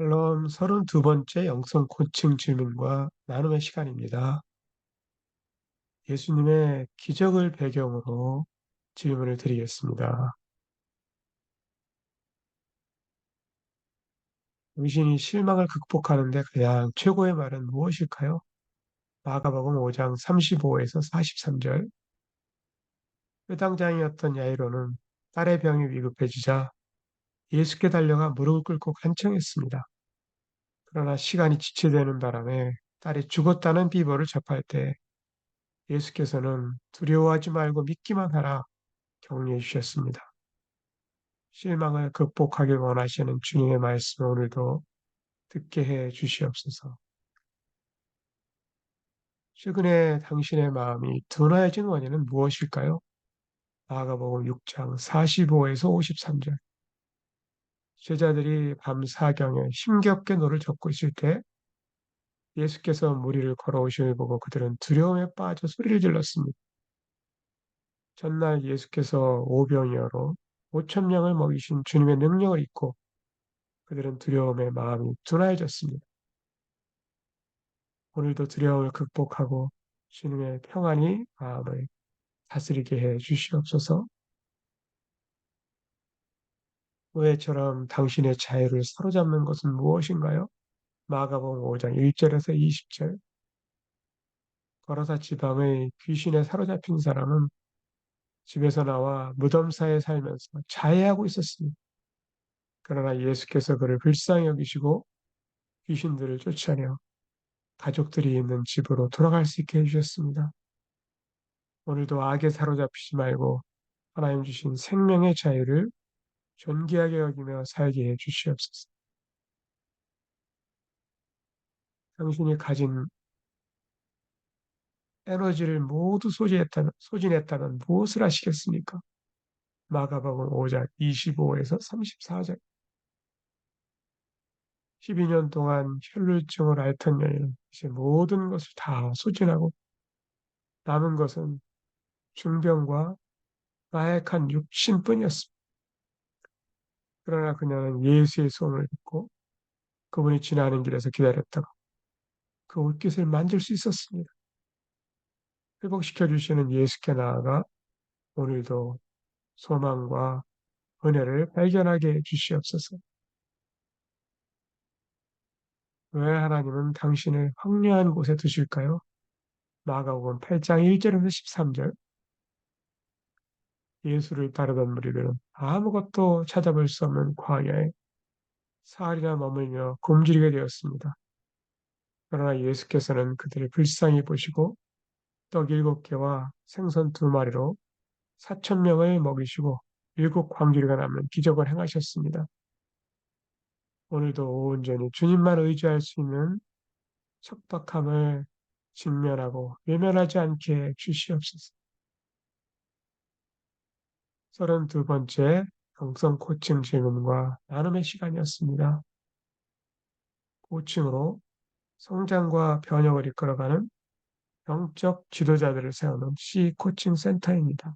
샬롬 32 번째 영성 고층 질문과 나눔의 시간입니다. 예수님의 기적을 배경으로 질문을 드리겠습니다. 당신이 실망을 극복하는 데 가장 최고의 말은 무엇일까요? 마가복음 5장 35에서 43절 회당장이었던 야이로는 딸의 병이 위급해지자 예수께 달려가 무릎을 꿇고 간청했습니다. 그러나 시간이 지체되는 바람에 딸이 죽었다는 비보를 접할 때 예수께서는 두려워하지 말고 믿기만 하라 격려해 주셨습니다. 실망을 극복하길 원하시는 주님의 말씀 오늘도 듣게 해 주시옵소서. 최근에 당신의 마음이 둔화해진 원인은 무엇일까요? 마가복음 6장 45에서 53절. 제자들이 밤 사경에 힘겹게 노를 젓고 있을 때 예수께서 무리를 걸어오심을 보고 그들은 두려움에 빠져 소리를 질렀습니다. 전날 예수께서 오병이어로 오천 명을 먹이신 주님의 능력을 잊고 그들은 두려움에 마음이 둔화해졌습니다. 오늘도 두려움을 극복하고 주님의 평안이 마음을 다스리게 해 주시옵소서. 노예처럼 당신의 자유를 사로잡는 것은 무엇인가요? 마가복음 5장 1절에서 20절. 거라사 지방의 귀신에 사로잡힌 사람은 집에서 나와 무덤 사이에 살면서 자해하고 있었습니다. 그러나 예수께서 그를 불쌍히 여기시고 귀신들을 쫓아내 가족들이 있는 집으로 돌아갈 수 있게 해주셨습니다. 오늘도 악에 사로잡히지 말고 하나님 주신 생명의 자유를 존귀하게 여기며 살게 해 주시옵소서. 당신이 가진 에너지를 모두 소진했다면, 소진했다면 무엇을 하시겠습니까? 마가복음 5장 25에서 34절. 12년 동안 혈루증을 앓던 여인은 이제 모든 것을 다 소진하고 남은 것은 중병과 나약한 육신뿐이었습니다. 그러나 그녀는 예수의 소원을 듣고 그분이 지나는 길에서 기다렸다가 그 옷깃을 만질 수 있었습니다. 회복시켜 주시는 예수께 나아가 오늘도 소망과 은혜를 발견하게 해 주시옵소서. 왜 하나님은 당신을 황량한 곳에 두실까요? 마가복음 8장 1절에서 13절. 예수를 따르던 무리들은 아무것도 찾아볼 수 없는 광야에 사흘이나 머물며 굶주리게 되었습니다. 그러나 예수께서는 그들을 불쌍히 보시고 떡 일곱 개와 생선 두 마리로 사천 명을 먹이시고 일곱 광주리가 남는 기적을 행하셨습니다. 오늘도 온전히 주님만 의지할 수 있는 척박함을 직면하고 외면하지 않게 주시옵소서. 32 번째 영성 코칭 질문과 나눔의 시간이었습니다. 코칭으로 성장과 변혁을 이끌어가는 영적 지도자들을 세우는 C 코칭 센터입니다.